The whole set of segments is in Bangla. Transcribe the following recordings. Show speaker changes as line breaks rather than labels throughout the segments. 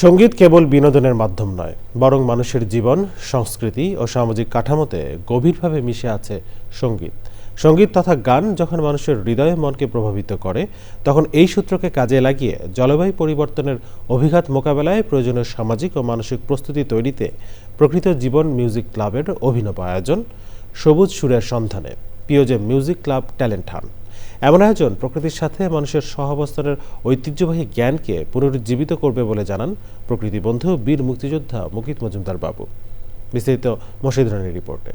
সংগীত কেবল বিনোদনের মাধ্যম নয়, বরং মানুষের জীবন, সংস্কৃতি ও সামাজিক কাঠামোতে গভীরভাবে মিশে আছে সংগীত। সংগীত তথা গান যখন মানুষের হৃদয়ে মনকে প্রভাবিত করে, তখন এই সূত্রকে কাজে লাগিয়ে জলবায়ু পরিবর্তনের অভিঘাত মোকাবেলায় প্রয়োজনীয় সামাজিক ও মানসিক প্রস্তুতি তৈরিতে প্রকৃত জীবন মিউজিক ক্লাবের অভিনব আয়োজন সবুজ সুরের সন্ধানে। POJ music club talent hunt. এমন আয়োজন প্রকৃতির সাথে মানুষের সহাবস্থানের ঐতিহ্যবাহী জ্ঞানকে পুনরুজ্জীবিত করবে বলে জানান প্রকৃতি বন্ধু বীর মুক্তিযোদ্ধা মুকিত মজুমদার বাবু। বিস্তারিত মশিদ রানীর রিপোর্টে।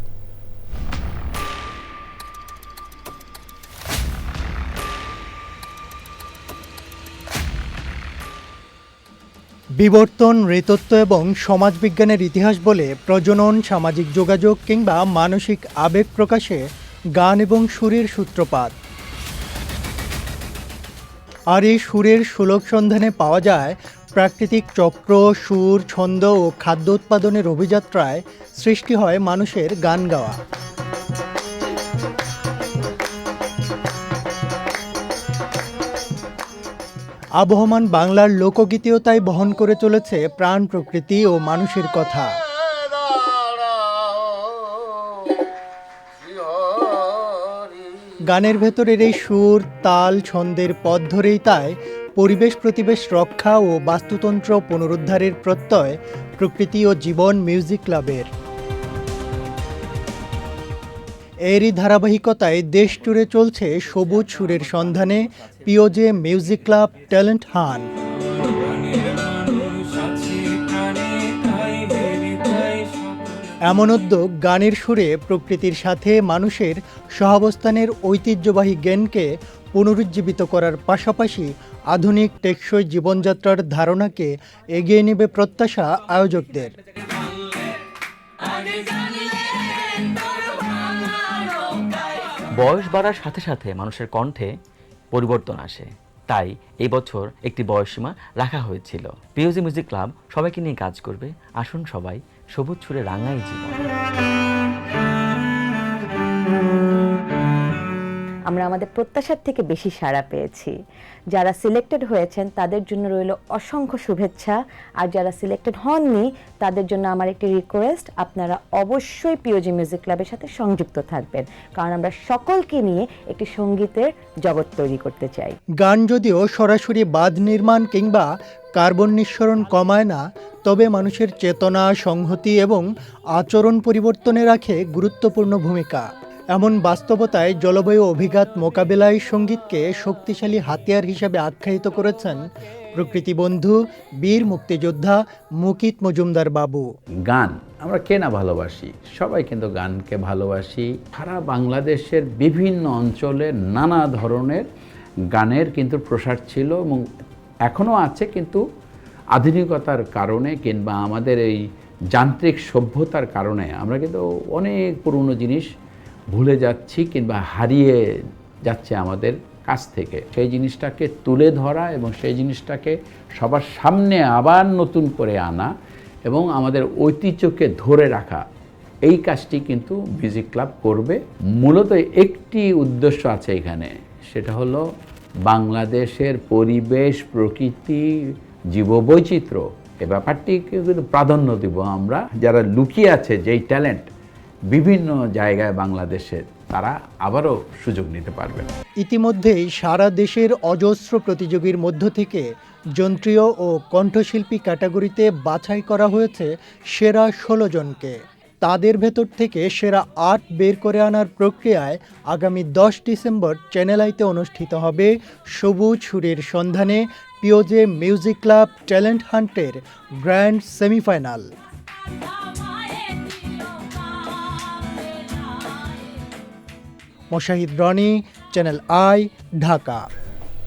বিবর্তন নৃতত্ব এবং সমাজবিজ্ঞানের ইতিহাস বলে প্রজনন, সামাজিক যোগাযোগ কিংবা মানসিক আবেগ প্রকাশে গান এবং সুরের সূত্রপাত। আর এই সুরের সুলভ সন্ধানে পাওয়া যায় প্রাকৃতিক চক্র, সুর, ছন্দ ও খাদ্য উৎপাদনের অভিযাত্রায় সৃষ্টি হয় মানুষের গান গাওয়া। আবহমান বাংলার লোকগীতিও তাই বহন করে চলেছে প্রাণ প্রকৃতি ও মানুষের কথা। গানের ভেতরের এই সুর, তাল, ছন্দের পথ ধরেই তাই পরিবেশ, প্রতিবেশ, রক্ষা ও বাস্তুতন্ত্র পুনরুদ্ধারের প্রত্যয় প্রকৃতি ও জীবন মিউজিক ক্লাবের। এরই ধারাবাহিকতায় দেশ জুড়ে চলছে সবুজ সুরের সন্ধানে POJ music club talent hunt. এমন উদ্যোগ গানের সুরে প্রকৃতির সাথে মানুষের সহাবস্থানের ঐতিহ্যবাহী জ্ঞানকে পুনরুজ্জীবিত করার পাশাপাশি আধুনিক টেকসই জীবনযাত্রার ধারণাকে এগিয়ে নেবে প্রত্যাশা আয়োজকদের।
বয়স বাড়ার সাথে সাথে মানুষের কণ্ঠে পরিবর্তন আসে। তাই এই বছর একটি বয়সসীমা রাখা হয়েছিল। পিওজি মিউজিক ক্লাব সবাইকে নিয়ে কাজ করবে। আসুন সবাই সবুজ ছুড়ে রাঙাই জীবন।
আমরা আমাদের প্রত্যাশার থেকে বেশি সাড়া পেয়েছি। যারা সিলেক্টেড হয়েছেন তাদের জন্য রইল অসংখ্য শুভেচ্ছা। আর যারা সিলেক্টেড হননি তাদের জন্য আমার একটি রিকোয়েস্ট আপনারা অবশ্যই পিওজি মিউজিক ক্লাবের সাথে সংযুক্ত থাকবেন। কারণ আমরা সকলকে নিয়ে একটি সঙ্গীতের জগৎ তৈরি করতে চাই।
গান যদিও সরাসরি বাঁধ নির্মাণ কিংবা কার্বন নিঃসরণ কমায় না, তবে মানুষের চেতনা, সংহতি এবং আচরণ পরিবর্তনে রাখে গুরুত্বপূর্ণ ভূমিকা। এমন বাস্তবতায় জলবায়ু অভিঘাত মোকাবেলায় সঙ্গীতকে শক্তিশালী হাতিয়ার হিসেবে আখ্যায়িত করেছেন প্রকৃতিবন্ধু, বীর মুক্তিযোদ্ধা মুকিত মজুমদার বাবু।
গান, আমরা কে না ভালোবাসি? সবাই কিন্তু গানকে ভালোবাসি। সারা বাংলাদেশের বিভিন্ন অঞ্চলে নানা ধরনের গানের কিন্তু প্রসার ছিল এবং এখনও আছে, কিন্তু আধুনিকতার কারণে কিংবা আমাদের এই যান্ত্রিক সভ্যতার কারণে আমরা কিন্তু অনেক পুরনো জিনিস ভুলে যাচ্ছি কিংবা হারিয়ে যাচ্ছে আমাদের কাছ থেকে। সেই জিনিসটাকে তুলে ধরা এবং সেই জিনিসটাকে সবার সামনে আবার নতুন করে আনা এবং আমাদের ঐতিহ্যকে ধরে রাখা, এই কাজটি কিন্তু মিউজিক ক্লাব করবে। মূলত একটি উদ্দেশ্য আছে এখানে, সেটা হলো বাংলাদেশের পরিবেশ, প্রকৃতি, জীববৈচিত্র্য এ ব্যাপারটিকে কিন্তু প্রাধান্য দেব আমরা। যারা লুকিয়ে আছে যেই ট্যালেন্ট, বিভিন্ন জায়গায় বাংলাদেশের তারা আবারও সুযোগ নিতে পারবে।
ইতিমধ্যেই সারা দেশের অজস্র প্রতিযোগীর মধ্য থেকে যন্ত্রীয় ও কণ্ঠশিল্পী ক্যাটাগরিতে বাছাই করা হয়েছে সেরা ষোলো জনকে। তাদের ভেতর থেকে সেরা আট বের করে আনার প্রক্রিয়ায় আগামী দশ ডিসেম্বর চ্যানেল আইতে অনুষ্ঠিত হবে সবুজ সুরের সন্ধানে POJ music club talent হান্টের grand semifinal. Mushahid Roni, channel I, Dhaka.